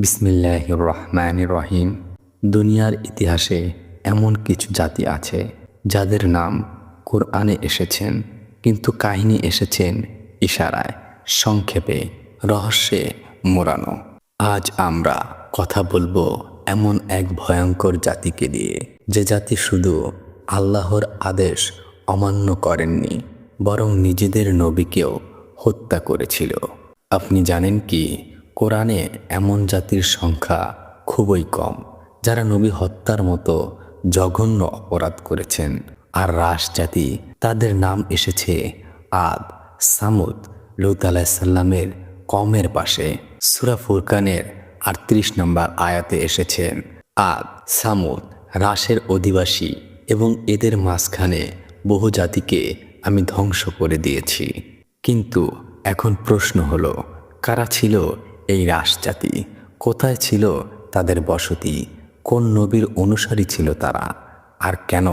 বিসমিল্লাহ রহমান রহিম দুনিয়ার ইতিহাসে এমন কিছু জাতি আছে, যাদের নাম কোরআনে এসেছেন, কিন্তু কাহিনী এসেছেন ইশারায়, সংক্ষেপে, রহস্যে মোড়ানো। আজ আমরা কথা বলব এমন এক ভয়ঙ্কর জাতিকে দিয়ে যে জাতি শুধু আল্লাহর আদেশ অমান্য করেননি, বরং নিজেদের নবীকেও হত্যা করেছিল। আপনি জানেন কি? কোরআনে এমন জাতির সংখ্যা খুবই কম, যারা নবী হত্যার মতো জঘন্য অপরাধ করেছেন। আর রাস জাতি, তাদের নাম এসেছে আদ, সামুদ, লুত আলাহিসাল্লামের কমের পাশে। সুরা ফুরকানের আটত্রিশ নম্বর আয়াতে এসেছেন আদ, সামুদ, রাসের অধিবাসী এবং এদের মাঝখানে বহু জাতিকে আমি ধ্বংস করে দিয়েছি। কিন্তু এখন প্রশ্ন হলো, কারা ছিল এই রাস জাতি কোথায় ছিল তাদের বসতি? কোন নবীর অনুসারী ছিল তারা? আর কেন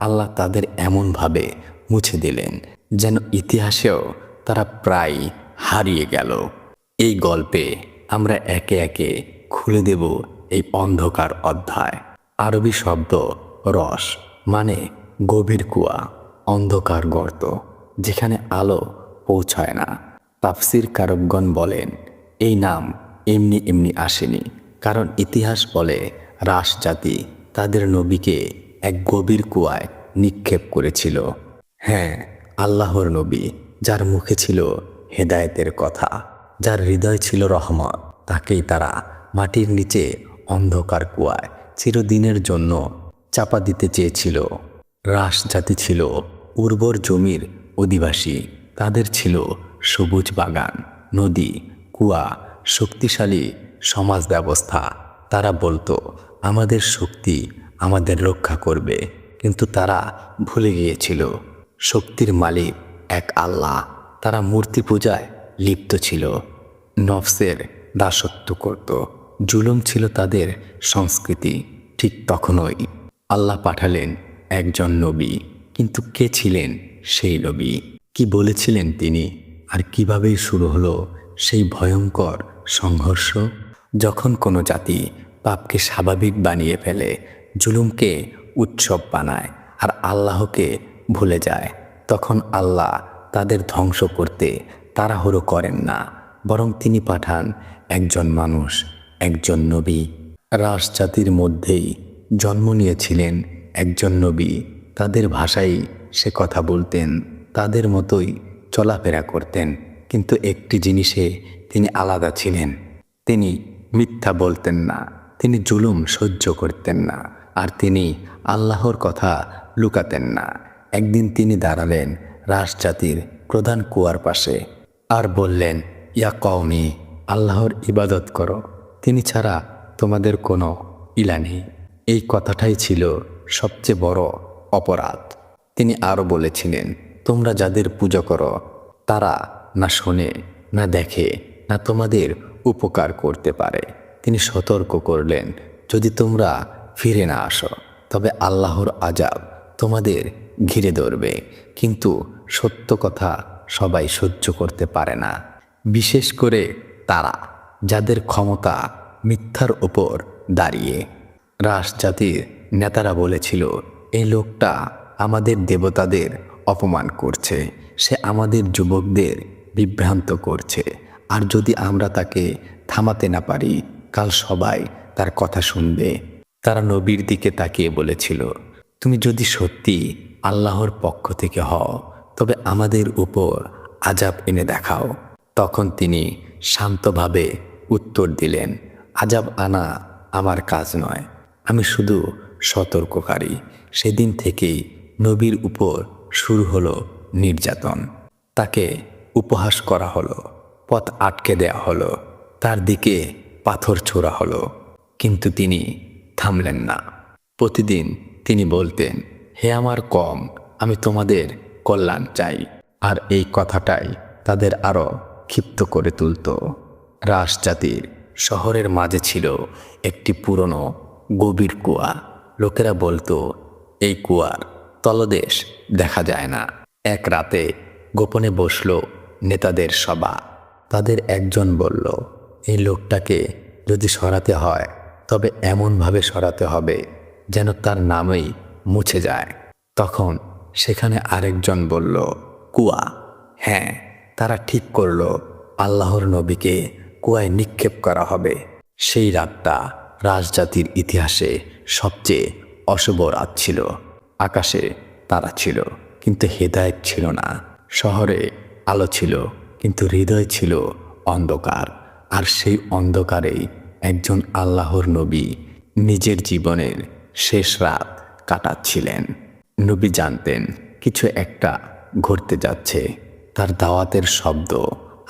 আল্লাহ তাদের এমনভাবে মুছে দিলেন যেন ইতিহাসেও তারা প্রায় হারিয়ে গেল? এই গল্পে আমরা একে একে খুলে দেব এই অন্ধকার অধ্যায়। আরবি শব্দ রস মানে গভীর কুয়া, অন্ধকার গর্ত, যেখানে আলো পৌঁছায় না। তাফসির কারকগণ বলেন এই নাম এমনি এমনি আসেনি, কারণ ইতিহাস বলে রাস জাতি তাদের নবীকে এক গভীর কুয়ায় নিক্ষেপ করেছিল। হ্যাঁ আল্লাহর নবী, যার মুখে ছিল হেদায়েতের কথা, যার হৃদয় ছিল রহমত, তাকেই তারা মাটির নিচে অন্ধকার কুয়ায় চিরদিনের জন্য চাপা দিতে চেয়েছিল। রাস জাতি ছিল উর্বর জমির অধিবাসী, তাদের ছিল সবুজ বাগান, নদী কুয়া শক্তিশালী সমাজ ব্যবস্থা। তারা বলতো, আমাদের শক্তি আমাদের রক্ষা করবে। কিন্তু তারা ভুলে গিয়েছিল। শক্তির মালিক এক আল্লাহ। তারা মূর্তি পূজায় লিপ্ত ছিল। নফসের দাসত্ব করত। জুলুম ছিল তাদের সংস্কৃতি। ঠিক তখনই আল্লাহ পাঠালেন একজন নবী। কিন্তু কে ছিলেন সেই নবী? কি বলেছিলেন তিনি? আর কিভাবেই শুরু হলো সেই ভয়ঙ্কর সংঘর্ষ যখন কোনো জাতি পাপকে স্বাভাবিক বানিয়ে ফেলে, জুলুমকে উৎসব বানায় আর আল্লাহকে ভুলে যায়, তখন আল্লাহ তাদের ধ্বংস করতে তাড়াহুড়ো করেন না, বরং তিনি পাঠান একজন মানুষ, একজন নবী। রাস জাতির মধ্যেই জন্ম নিয়েছিলেন একজন নবী। তাদের ভাষায় সে কথা বলতেন, তাদের মতোই চলাফেরা করতেন। কিন্তু একটি জিনিসে তিনি আলাদা ছিলেন। তিনি মিথ্যা বলতেন না, তিনি জুলুম সহ্য করতেন না, আর তিনি আল্লাহর কথা লুকাতেন না। একদিন তিনি দাঁড়ালেন রাস জাতির প্রধান কুয়ার পাশে আর বললেন, ইয়া কওমি, আল্লাহর ইবাদত করো। তিনি ছাড়া তোমাদের কোনো ইলা নেই। এই কথাটাই ছিল সবচেয়ে বড় অপরাধ। তিনি আরও বলেছিলেন, তোমরা যাদের পূজা করো, তারা না শোনে, না দেখে, না তোমাদের উপকার করতে পারে। তিনি সতর্ক করলেন, যদি তোমরা ফিরে না আসো, তবে আল্লাহর আজাব তোমাদের ঘিরে ধরবে। কিন্তু সত্য কথা সবাই সহ্য করতে পারে না। বিশেষ করে তারা, যাদের ক্ষমতা মিথ্যার ওপর দাঁড়িয়ে। রাস জাতির নেতারা বলেছিল, এই লোকটা আমাদের দেবতাদের অপমান করছে। সে আমাদের যুবকদের বিভ্রান্ত করছে। আর যদি আমরা তাকে থামাতে না পারি, কাল সবাই তার কথা শুনবে। তারা নবীর দিকে তাকিয়ে বলেছিল, তুমি যদি সত্যি আল্লাহর পক্ষ থেকে হও, তবে আমাদের উপর আজাব এনে দেখাও। তখন তিনি শান্তভাবে উত্তর দিলেন আজাব আনা আমার কাজ নয়। আমি শুধু সতর্ককারী। সেদিন থেকেই নবীর উপর শুরু হলো নির্যাতন। তাকে উপহাস করা হলো, পথ আটকে দেয়া হলো, তার দিকে পাথর ছোড়া হলো। কিন্তু তিনি থামলেন না। প্রতিদিন তিনি বলতেন, হে আমার কম, আমি তোমাদের কল্যাণ চাই। আর এই কথাটাই তাদের আরও ক্ষিপ্ত করে তুলত। রাস জাতির শহরের মাঝে ছিল একটি পুরনো গভীর কুয়া। লোকেরা বলতো, এই কুয়ার তলদেশ দেখা যায় না। এক রাতে গোপনে বসল নেতাদের সভা। তাদের একজন বলল, এই লোকটাকে যদি সরাতে হয়, তবে এমনভাবে সরাতে হবে যেন তার নামই মুছে যায়। তখন সেখানে আরেকজন বলল, কুয়া। হ্যাঁ তারা ঠিক করল, আল্লাহর নবীকে কুয়ায় নিক্ষেপ করা হবে। সেই রাতটা রাজজাতির ইতিহাসে সবচেয়ে অশুভ রাত ছিল। আকাশে তারা ছিল, কিন্তু হেদায়েত ছিল না। শহরে আলো ছিল, কিন্তু হৃদয় ছিল অন্ধকার। আর সেই অন্ধকারেই একজন আল্লাহর নবী নিজের জীবনের শেষ রাত কাটাচ্ছিলেন। নবী জানতেন, কিছু একটা ঘটতে যাচ্ছে। তার দাওয়াতের শব্দ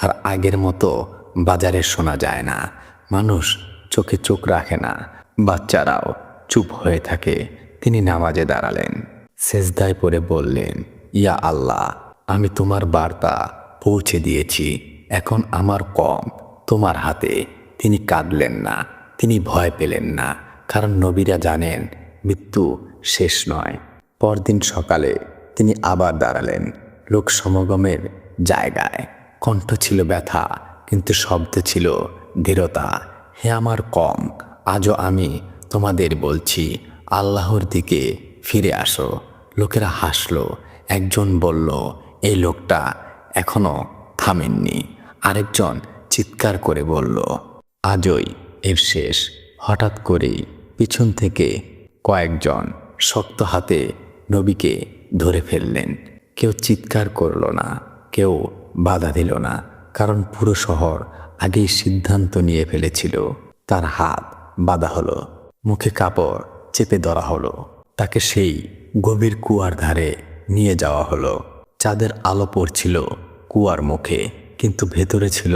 আর আগের মতো বাজারে শোনা যায় না। মানুষ চোখে চোখ রাখে না, বাচ্চারাও চুপ হয়ে থাকে। তিনি নামাজে দাঁড়ালেন। সেজদায় পরে বললেন, ইয়া আল্লাহ আমি তোমার বার্তা পৌঁছে দিয়েছি। এখন আমার কম। তোমার হাতে তিনি কাঁদলেন না, তিনি ভয় পেলেন না, কারণ নবীরা জানেন মৃত্যু শেষ নয়। পরদিন সকালে তিনি আবার দাঁড়ালেন লোক সমাগমের জায়গায়। কণ্ঠ ছিল ব্যথা, কিন্তু শব্দ ছিল দৃঢ়তা। হে আমার কম, আজও আমি তোমাদের বলছি, আল্লাহর দিকে ফিরে আসো। লোকেরা হাসলো, একজন বলল এই লোকটা এখনও থামেননি। আরেকজন চিৎকার করে বলল, আজই এর শেষ। হঠাৎ করেই পিছন থেকে কয়েকজন শক্ত হাতে নবীকে ধরে ফেললেন। কেউ চিৎকার করল না, কেউ বাধা দিল না, কারণ পুরো শহর আগেই সিদ্ধান্ত নিয়ে ফেলেছিল। তার হাত বাধা হলো, মুখে কাপড় চেপে ধরা হলো, তাকে সেই গভীর কুয়ার ধারে নিয়ে যাওয়া হলো। চাঁদের আলো পড়ছিল কুয়ার মুখে, কিন্তু ভেতরে ছিল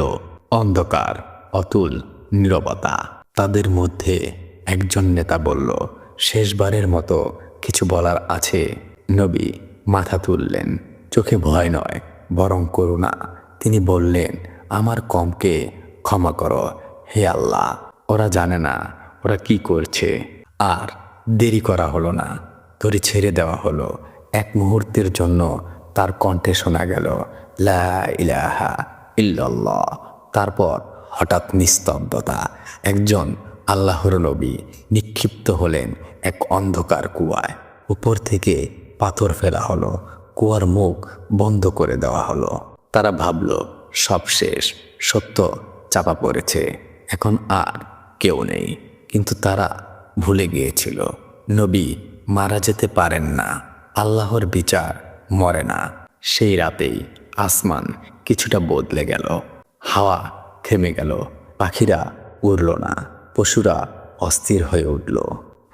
অন্ধকার, অতুল, নীরবতা। তাদের মধ্যে একজন নেতা বলল, শেষবারের মতো কিছু বলার আছে। নবী মাথা তুললেন। চোখে ভয় নয়, বরং করুণা। তিনি বললেন, আমার কমকে ক্ষমা করো, হে আল্লাহ। ওরা জানে না, ওরা কি করছে। আর দেরি করা হলো না তরি ছেড়ে দেওয়া হলো। এক মুহূর্তের জন্য তার কণ্ঠে শোনা গেল, লা ইলাহা ইল্লাল্লাহ। তারপর হঠাৎ নিস্তব্ধতা। একজন আল্লাহর নবী নিক্ষিপ্ত হলেন এক অন্ধকার কুয়ায়। উপর থেকে পাথর ফেলা হলো, কুয়ার মুখ বন্ধ করে দেওয়া হলো। তারা ভাবল, সব শেষ, সত্য চাপা পড়েছে, এখন আর কেউ নেই। কিন্তু তারা ভুলে গিয়েছিল, নবী মারা যেতে পারেন না, আল্লাহর বিচার মরে না। সেই রাতেই আসমান কিছুটা বদলে গেল। হাওয়া থেমে গেল। পাখিরা উড়ল না। পশুরা অস্থির হয়ে উঠল।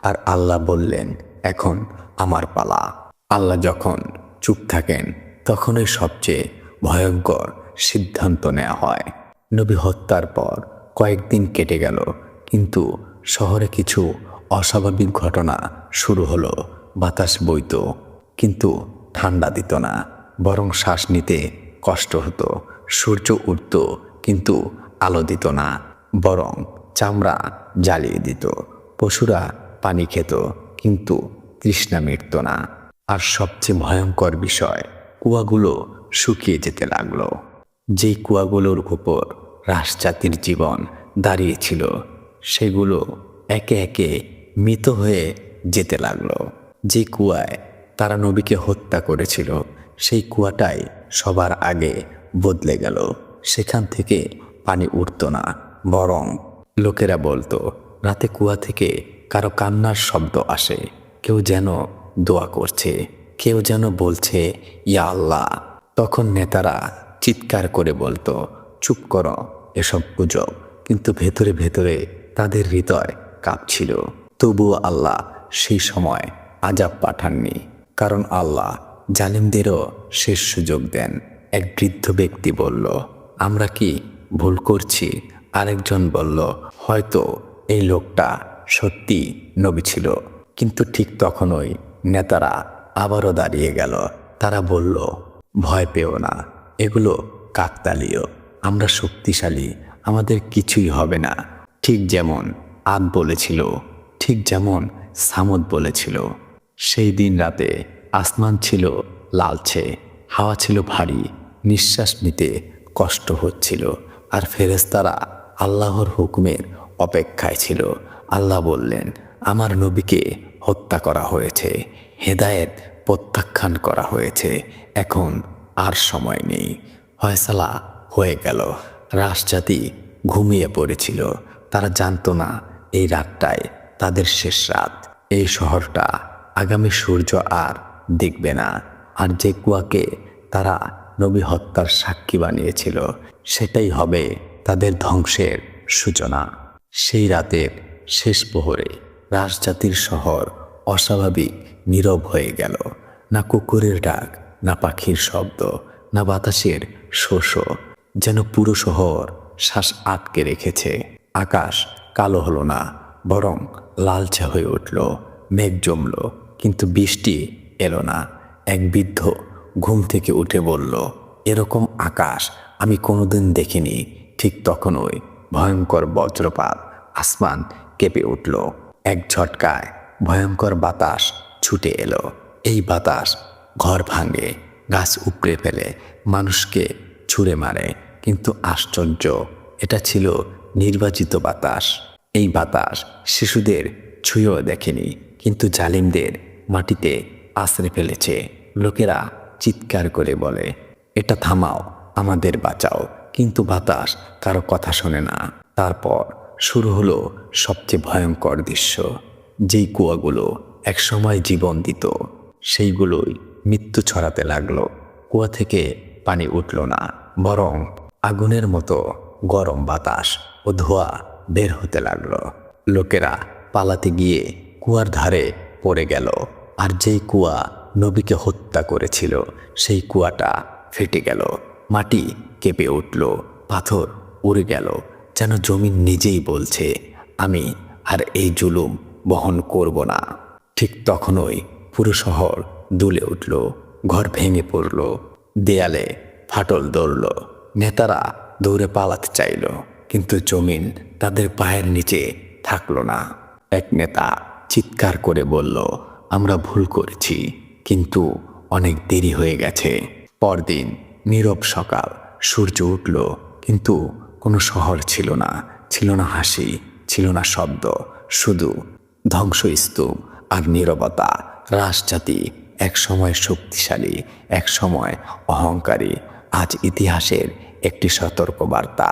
আর আল্লাহ বললেন, এখন আমার পালা। আল্লাহ যখন চুপ থাকেন, তখনই সবচেয়ে ভয়ঙ্কর সিদ্ধান্ত নেওয়া হয়। নবী হত্যার পর কয়েকদিন কেটে গেল, কিন্তু শহরে কিছু অস্বাভাবিক ঘটনা শুরু হলো। বাতাস বইত। কিন্তু ঠান্ডা দিত না। বরং শ্বাস নিতে কষ্ট হতো, সূর্য উঠত কিন্তু আলো দিত না। বরং চামড়া জ্বালিয়ে দিত। পশুরা পানি খেত কিন্তু তৃষ্ণা মিটত না। আর সবচেয়ে ভয়ঙ্কর বিষয়, কুয়াগুলো শুকিয়ে যেতে লাগল। যেই কুয়াগুলোর উপর রাসজাতির জীবন দাঁড়িয়েছিল সেগুলো একে একে মৃত হয়ে যেতে লাগল। যে কুয়ায় তারা নবীকে হত্যা করেছিল। সেই কুয়াটাই সবার আগে বদলে গেল। সেখান থেকে পানি উঠত না, বরং লোকেরা বলতো, রাতে কুয়া থেকে কারও কান্নার শব্দ আসে। কেউ যেন দোয়া করছে, কেউ যেন বলছে, ইয়া আল্লাহ। তখন নেতারা চিৎকার করে বলতো, চুপ করো, এসব গুজব কিন্তু ভেতরে ভেতরে তাদের হৃদয় কাঁপছিল। তবুও আল্লাহ সেই সময় আজাব পাঠাননি। কারণ আল্লাহ জালিমদেরও শেষ সুযোগ দেন। এক বৃদ্ধ ব্যক্তি বলল, আমরা কি ভুল করছি? আরেকজন বলল, হয়তো এই লোকটা সত্যি নবী ছিল। কিন্তু ঠিক তখনই নেতারা আবারও দাঁড়িয়ে গেল। তারা বলল, ভয় পেও না, এগুলো কাকতালীয়। আমরা শক্তিশালী, আমাদের কিছুই হবে না। ঠিক যেমন আদ বলেছিল, ঠিক যেমন সামদ বলেছিল। সেই দিন রাতে আসমান ছিল লালচে হাওয়া ছিল ভারী, নিঃশ্বাস নিতে কষ্ট হচ্ছিল। আর ফেরেস্তারা আল্লাহর হুকুমের অপেক্ষায় ছিল। আল্লাহ বললেন, আমার নবীকে হত্যা করা হয়েছে, হেদায়েত প্রত্যাখ্যান করা হয়েছে, এখন আর সময় নেই। ফয়সালা হয়ে গেল। রাষ্ট্রজাতি ঘুমিয়ে পড়েছিল। তারা জানতো না এই রাতটায় তাদের শেষ রাত। এই শহরটা আগামী সূর্য আর দেখবে না। আর যে কুয়াকে তারা নবী হত্যার সাক্ষী বানিয়েছিল, সেটাই হবে তাদের ধ্বংসের সূচনা। সেই রাতের শেষ প্রহরে রাজজাতির শহর অস্বাভাবিক, নীরব হয়ে গেল। না কুকুরের ডাক, না পাখির শব্দ, না বাতাসের শোষ যেন পুরো শহর শ্বাস আটকে রেখেছে। আকাশ কালো হলো না, বরং লালচে হয়ে উঠল। মেঘ জমল, কিন্তু বৃষ্টি এলো না। এক বৃদ্ধ ঘুম থেকে উঠে বলল, এরকম আকাশ আমি কোনোদিন দেখিনি। ঠিক তখনই ভয়ঙ্কর বজ্রপাত আসমান কেঁপে উঠল। এক ঝটকায় ভয়ঙ্কর বাতাস ছুটে এলো। এই বাতাস ঘর ভাঙে, গাছ উপড়ে ফেলে, মানুষকে ছুঁড়ে মারে। কিন্তু আশ্চর্য, এটা ছিল নির্বাচিত বাতাস। এই বাতাস শিশুদের ছুঁয়েও দেখেনি। কিন্তু জালিমদের মাটিতে আশ্রে ফেলেছে। লোকেরা চিৎকার করে বলে, এটা থামাও, আমাদের বাঁচাও। কিন্তু বাতাস কারও কথা শোনে না। তারপর শুরু হলো সবচেয়ে ভয়ঙ্কর দৃশ্য। যেই কুয়াগুলো একসময় জীবন দিত, সেইগুলোই মৃত্যু ছড়াতে লাগল। কুয়া থেকে পানি উঠল না, বরং আগুনের মতো গরম বাতাস ও ধোঁয়া বের হতে লাগল। লোকেরা পালাতে গিয়ে কুয়ার ধারে পড়ে গেল। আর যেই কুয়া নবীকে হত্যা করেছিল, সেই কুয়াটা ফেটে গেল। মাটি কেঁপে উঠল, পাথর উড়ে গেল। যেন জমিন নিজেই বলছে, আমি আর এই জুলুম বহন করব না। ঠিক তখনই পুরো শহর দুলে উঠল, ঘর ভেঙে পড়ল, দেয়ালে ফাটল দৌড়ল নেতারা দৌড়ে পালাতে চাইল, কিন্তু জমিন তাদের পায়ের নিচে থাকল না। এক নেতা চিৎকার করে বলল, আমরা ভুল করেছি, কিন্তু অনেক দেরি হয়ে গেছে। পরদিন নীরব সকাল, সূর্য উঠল, কিন্তু কোনো শহর ছিল না। ছিল না হাসি, ছিল না শব্দ, শুধু ধ্বংসস্তূপ আর নীরবতা। রাজজাতি এক সময় শক্তিশালী, এক সময় অহংকারী। আজ ইতিহাসের একটি সতর্ক বার্তা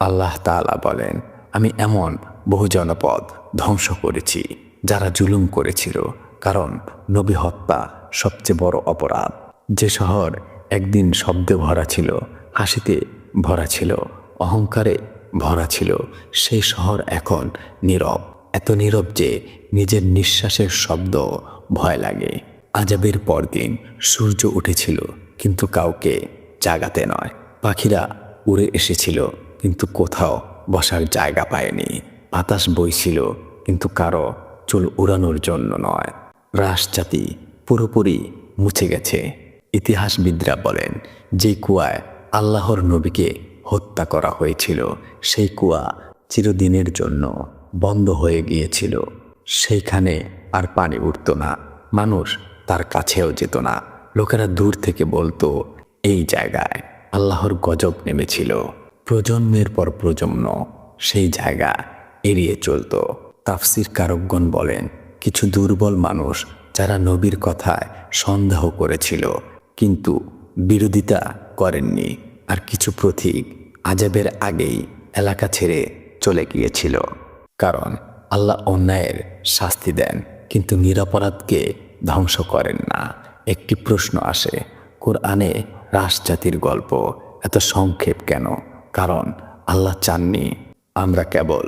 আল্লাহ তাআলা বলেন, আমি এমন বহু জনপদ ধ্বংস করেছি। যারা জুলুম করেছিল, কারণ নবী হত্যা সবচেয়ে বড় অপরাধ। যে শহর একদিন শব্দে ভরা ছিল, হাসিতে ভরা ছিল, অহংকারে ভরা ছিল সেই শহর এখন নীরব। এত নীরব যে নিজের নিঃশ্বাসের শব্দ ভয় লাগে। আজাবের পরদিন সূর্য উঠেছিল, কিন্তু কাউকে জাগাতে নয়। পাখিরা উড়ে এসেছিল, কিন্তু কোথাও বসার জায়গা পায়নি। বাতাস বইছিল, কিন্তু কারও চুল উড়ানোর জন্য নয়। রাসজাতি পুরোপুরি মুছে গেছে। ইতিহাসবিদরা বলেন, যে কুয়ায় আল্লাহর নবীকে হত্যা করা হয়েছিল, সেই কুয়া চিরদিনের জন্য বন্ধ হয়ে গিয়েছিল। সেইখানে আর পানি উঠত না, মানুষ তার কাছেও যেত না। লোকেরা দূর থেকে বলতো, এই জায়গায় আল্লাহর গজব নেমেছিল। প্রজন্মের পর প্রজন্ম সেই জায়গা এড়িয়ে চলত। তাফসির কারকগণ বলেন, কিছু দুর্বল মানুষ যারা নবীর কথায় সন্দেহ করেছিল, কিন্তু বিরোধিতা করেননি আর কিছু প্রতীক আজাবের আগেই এলাকা ছেড়ে চলে গিয়েছিল। কারণ আল্লাহ অন্যায়ের শাস্তি দেন, কিন্তু নিরাপরাধকে ধ্বংস করেন না। একটি প্রশ্ন আসে, কোরআনে রাসজাতির গল্প এত সংক্ষেপ কেন? কারণ আল্লাহ চাননি, আমরা কেবল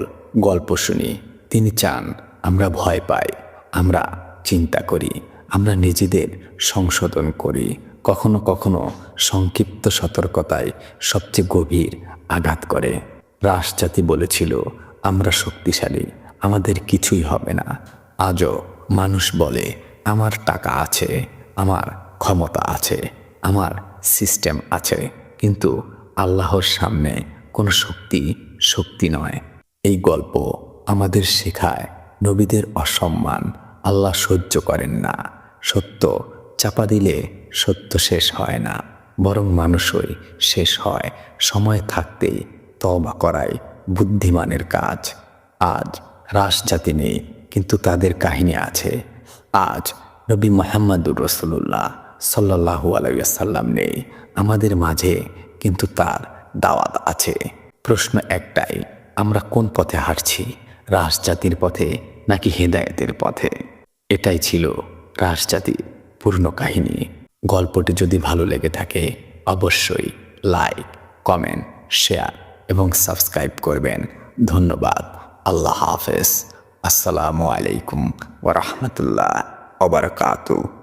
গল্প শুনি। তিনি চান, আমরা ভয় পাই, আমরা চিন্তা করি, আমরা নিজেদের সংশোধন করি। কখনো কখনো সংক্ষিপ্ত সতর্কতায় সবচেয়ে গভীর আঘাত করে। রাসজাতি বলেছিল, আমরা শক্তিশালী, আমাদের কিছুই হবে না। আজও মানুষ বলে, আমার টাকা আছে, আমার ক্ষমতা আছে, আমার সিস্টেম আছে। কিন্তু আল্লাহর সামনে কোনো শক্তি শক্তি নয়। এই গল্প আমাদের শেখায়। নবীদের অসম্মান আল্লাহ সহ্য করেন না। সত্য চাপা দিলে সত্য শেষ হয় না। বরং মানুষই শেষ হয়। সময় থাকতেই তবা করাই বুদ্ধিমানের কাজ। আজ রাস জাতি নেই, কিন্তু তাদের কাহিনী আছে। আজ নবী মোহাম্মদুর রসুল্লাহ সাল্লাহু আলাইসাল্লাম নেই আমাদের মাঝে, কিন্তু তার দাওয়াত আছে। প্রশ্ন একটাই, আমরা কোন পথে হাঁটছি? রাস জাতির পথে নাকি হেদায়েতের পথে? এটাই ছিল রাসজাতির পূর্ণ কাহিনী। গল্পটি যদি ভালো লেগে থাকে, অবশ্যই লাইক, কমেন্ট, শেয়ার এবং সাবস্ক্রাইব করবেন। ধন্যবাদ। আল্লাহ হাফেজ। আসসালামু আলাইকুম ওরহমতুল্লাহ ওবরকাতু